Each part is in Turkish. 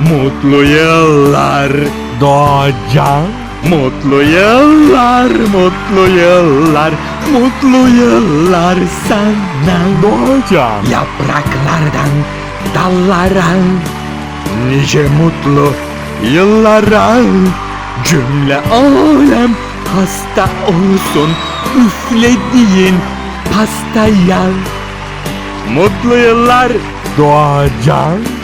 Mutlu yıllar Doğacan. Mutlu yıllar, mutlu yıllar, mutlu yıllar sana. Doğacan. Yapraklardan dallara, nice mutlu yıllara. Cümle alem hasta olsun, üflediğin pastaya. Mutlu yıllar, Doğacan.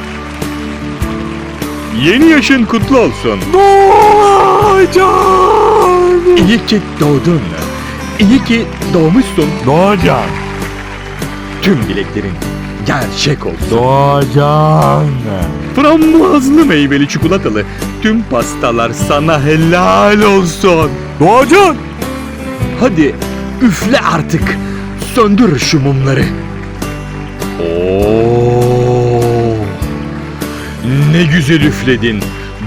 Yeni yaşın kutlu olsun. Doğacan. İyi ki doğdun. İyi ki doğmuşsun. Doğacan. Tüm dileklerin gerçek olsun. Doğacan. Frambuazlı meyveli çikolatalı tüm pastalar sana helal olsun. Doğacan. Hadi üfle artık. Söndür şu mumları. Oo! Ne güzel üfledin.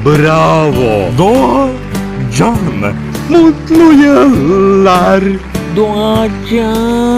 Bravo. Doğacan. Mutlu yıllar. Doğacan.